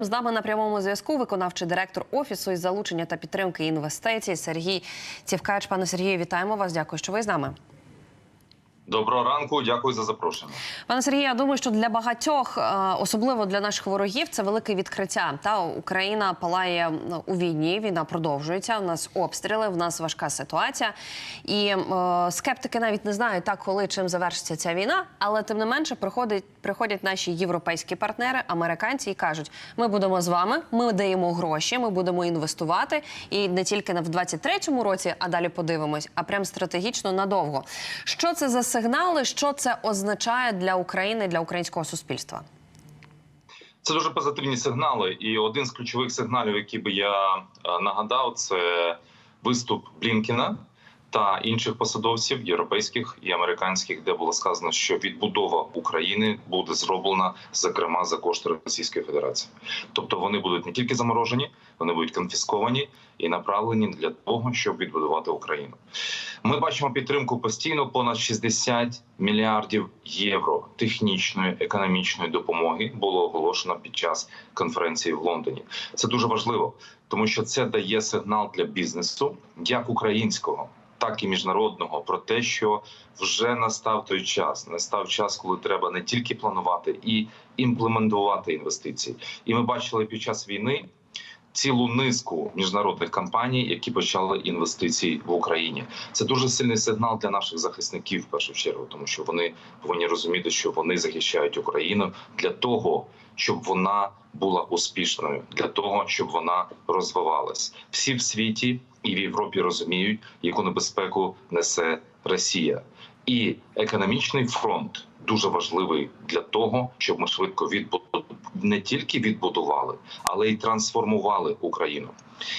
З нами на прямому зв'язку виконавчий директор офісу із залучення та підтримки інвестицій Сергій Цівкач. Пане Сергію, вітаємо вас. Дякую, що ви з нами. Доброго ранку, дякую за запрошення. Пане Сергію, я думаю, що для багатьох, е, особливо для наших ворогів, це велике відкриття. Та Україна палає ну, у війні. Війна продовжується. У нас обстріли, в нас важка ситуація. І е, скептики навіть не знають так, коли чим завершиться ця війна. Але тим не менше приходять, приходять наші європейські партнери, американці, і кажуть: ми будемо з вами, ми даємо гроші, ми будемо інвестувати. І не тільки в 23-му році, а далі подивимось, а прям стратегічно надовго. Що це за сигнали? Що це означає для України, для українського суспільства? Це дуже позитивні сигнали. І один з ключових сигналів, який би я е, нагадав, це виступ Блінкіна та інших посадовців європейських і американських, де було сказано, що відбудова України буде зроблена зокрема за кошти Російської Федерації. Тобто вони будуть не тільки заморожені, вони будуть конфісковані і направлені для того, щоб відбудувати Україну. Ми бачимо підтримку постійно понад 60 мільярдів євро технічної економічної допомоги було оголошено під час конференції в Лондоні. Це дуже важливо, тому що це дає сигнал для бізнесу, як українського, так і міжнародного, про те, що вже настав той час. Настав час, коли треба не тільки планувати і імплементувати інвестиції. І ми бачили під час війни цілу низку міжнародних компаній, які почали інвестиції в Україні. Це дуже сильний сигнал для наших захисників в першу чергу, тому що вони повинні розуміти, що вони захищають Україну для того, щоб вона була успішною, для того, щоб вона розвивалась. Всі в світі і в Європі розуміють, яку небезпеку несе Росія. І економічний фронт дуже важливий для того, щоб ми швидко відбудували не тільки відбудували, але й трансформували Україну.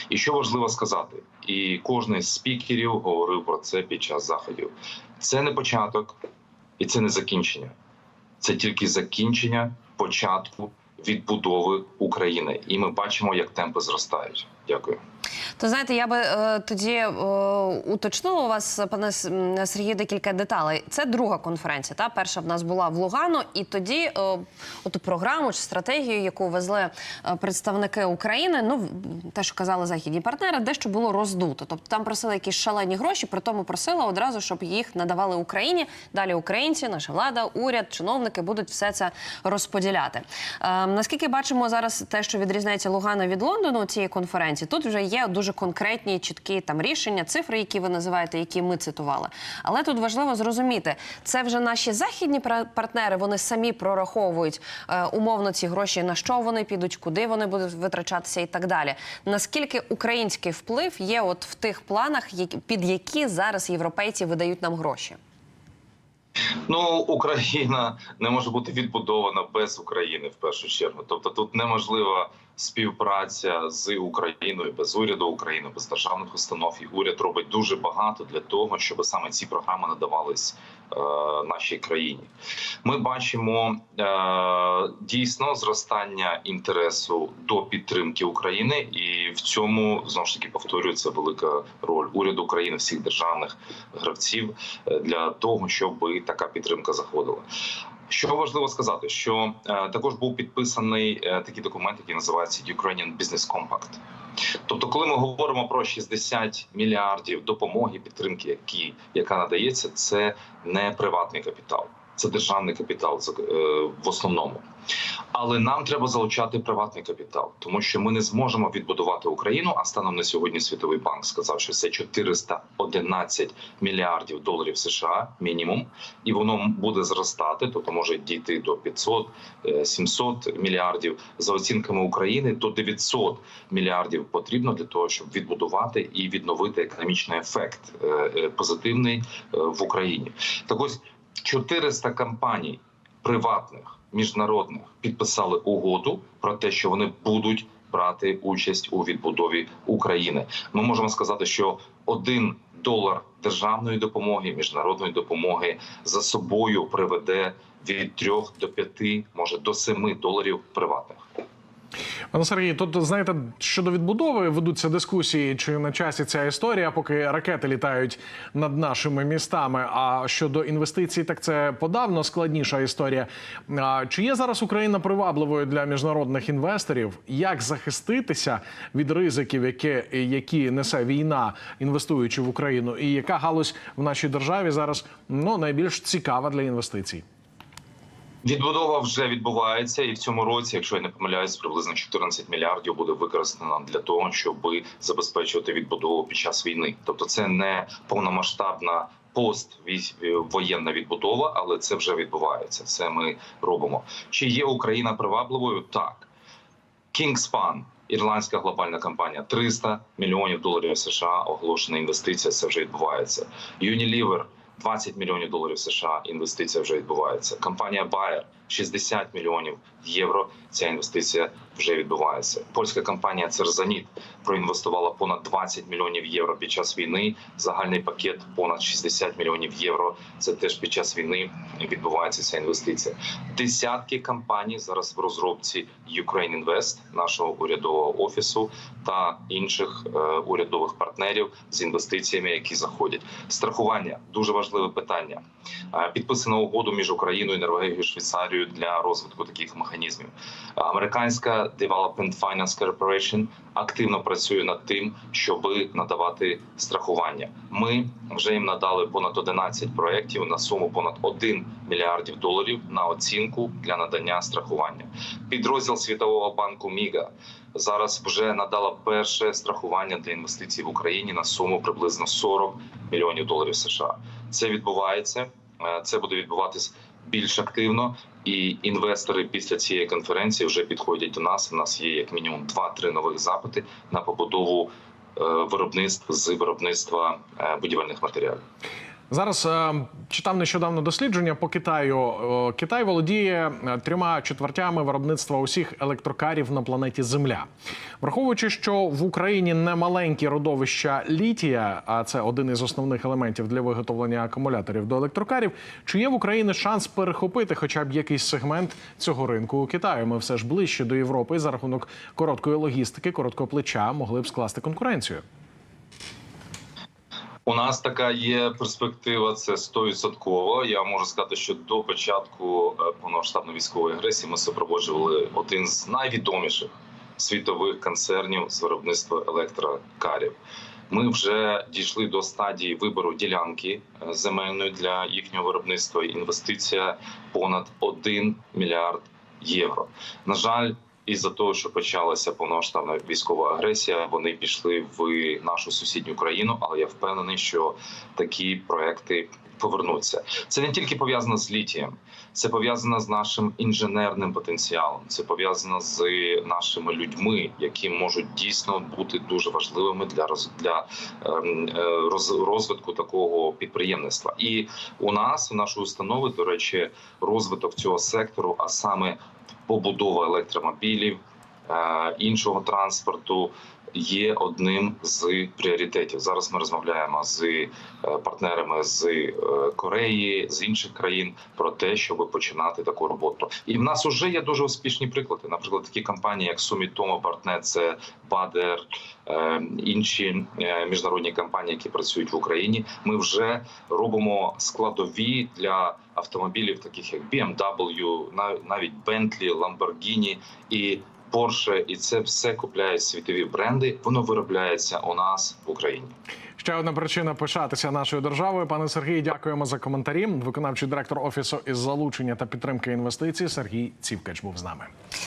І що важливо сказати, і кожен з спікерів говорив про це під час заходів. Це не початок і це не закінчення, це тільки закінчення початку відбудови України. І ми бачимо, як темпи зростають. Дякую. То знаєте, я би е, тоді е, уточнила у вас, пане Сергію, декілька деталей. Це друга конференція. Та перша в нас була в Лугано, і тоді е, оту програму чи стратегію, яку везли е, представники України. Ну те, що казали західні партнери, дещо було роздуто. Тобто там просили якісь шалені гроші, при тому просили одразу, щоб їх надавали Україні. Далі українці, наша влада, уряд, чиновники будуть все це розподіляти. Е, наскільки бачимо зараз, те, що відрізняється Лугано від Лондону цієї конференції, тут вже є дуже конкретні, чіткі там рішення, цифри, які ви називаєте, які ми цитували. Але тут важливо зрозуміти, це вже наші західні партнери. Вони самі прораховують е, умовно ці гроші, на що вони підуть, куди вони будуть витрачатися, і так далі. Наскільки український вплив є от в тих планах, під які зараз європейці видають нам гроші? Ну, Україна не може бути відбудована без України в першу чергу. Тобто, тут неможлива співпраця з Україною без уряду України, без державних установ. І уряд робить дуже багато для того, щоб саме ці програми надавались нашій країні. Ми бачимо е, дійсно зростання інтересу до підтримки України, і в цьому знову ж таки повторюється велика роль уряду України, всіх державних гравців е, для того, щоб така підтримка заходила. Що важливо сказати, що е, також був підписаний е, такий документ, який називається Ukrainian Business Compact. Тобто, коли ми говоримо про 60 мільярдів допомоги, підтримки, які яка надається, це не приватний капітал, це державний капітал е, в основному. Але нам треба залучати приватний капітал, тому що ми не зможемо відбудувати Україну. А станом на сьогодні Світовий банк сказав, що це 411 мільярдів доларів США мінімум, і воно буде зростати, тобто може дійти до 500, е, 700 мільярдів. За оцінками України, до 900 мільярдів потрібно для того, щоб відбудувати і відновити економічний ефект е, позитивний в Україні. Так ось 400 компаній приватних міжнародних підписали угоду про те, що вони будуть брати участь у відбудові України. Ми можемо сказати, що один долар державної допомоги, міжнародної допомоги за собою приведе від 3 до 5, може до 7 доларів приватних. Пане Сергій, тут знаєте, щодо відбудови ведуться дискусії, чи на часі ця історія, поки ракети літають над нашими містами. А щодо інвестицій, так це подавно складніша історія. А чи є зараз Україна привабливою для міжнародних інвесторів? Як захиститися від ризиків, які, які несе війна, інвестуючи в Україну, і яка галузь в нашій державі зараз ну найбільш цікава для інвестицій? Відбудова вже відбувається, і в цьому році, якщо я не помиляюсь, приблизно 14 мільярдів буде використано для того, щоб забезпечувати відбудову під час війни. Тобто, це не повномасштабна поствоєнна відбудова, але це вже відбувається. Це ми робимо. Чи є Україна привабливою? Так. Kingspan, ірландська глобальна компанія, 300 мільйонів доларів США оголошена інвестиція. Це вже відбувається. Unilever, 20 мільйонів доларів США. Інвестиція вже відбувається. Компанія Bayer, 60 мільйонів євро. Ця інвестиція вже відбувається. Польська компанія Церзаніт проінвестувала понад 20 мільйонів євро під час війни. Загальний пакет понад 60 мільйонів євро. Це теж під час війни відбувається ця інвестиція. Десятки компаній зараз в розробці Ukraine Invest, нашого урядового офісу та інших е, урядових партнерів з інвестиціями, які заходять. Страхування дуже важливе питання. Е, Підписано угоду між Україною, Норвегією, Швейцарією для розвитку таких механізмів. Американська Development Finance Corporation активно працює над тим, щоб надавати страхування. Ми вже їм надали понад 11 проєктів на суму понад 1 мільярдів доларів на оцінку для надання страхування. Підрозділ Світового банку Міга зараз вже надала перше страхування для інвестицій в Україні на суму приблизно 40 мільйонів доларів США. Це відбувається. Е, Це буде відбуватись більш активно, і інвестори після цієї конференції вже підходять до нас. У нас є як мінімум 2-3 нових запити на побудову е, виробництв з виробництва е, будівельних матеріалів. Зараз е, читав нещодавно дослідження по Китаю. Е, Китай володіє е, трьома четвертями виробництва усіх електрокарів на планеті Земля. Враховуючи, що в Україні немаленькі родовища літія, а це один із основних елементів для виготовлення акумуляторів до електрокарів. Чи є в Україні шанс перехопити хоча б якийсь сегмент цього ринку у Китаю? Ми все ж ближче до Європи за рахунок короткої логістики, короткого плеча могли б скласти конкуренцію. У нас така є перспектива. Це 100%. Я можу сказати, що до початку е, повномасштабної військової агресії ми супроводжували один з найвідоміших світових концернів з виробництва електрокарів. Ми вже дійшли до стадії вибору ділянки е, земельної для їхнього виробництва. Інвестиція понад 1 мільярд євро. На жаль, із-за того, що почалася повноштабна військова агресія, вони пішли в нашу сусідню країну. Але я впевнений, що такі проекти повернуться. Це не тільки пов'язано з літієм, це пов'язано з нашим інженерним потенціалом. Це пов'язано з нашими людьми, які можуть дійсно бути дуже важливими для для ем, е, роз- розвитку такого підприємництва. І у нас, у нашої установи, до речі, розвиток цього сектору, а саме побудова електромобілів, е, іншого транспорту. Є одним з пріоритетів. Зараз ми розмовляємо з е, партнерами з е, Кореї, з інших країн про те, щоб починати таку роботу. І в нас вже є дуже успішні приклади. Наприклад, такі компанії, як Sumitomo Partner, це е, інші е, міжнародні компанії, які працюють в Україні. Ми вже робимо складові для автомобілів, таких як BMW, нав- навіть Bentley, Lamborghini і Porsche. І це все купляють світові бренди. Воно виробляється у нас в Україні. Ще одна причина пишатися нашою державою. Пане Сергій, дякуємо за коментарі. Виконавчий директор офісу із залучення та підтримки інвестицій Сергій Цівкач був з нами.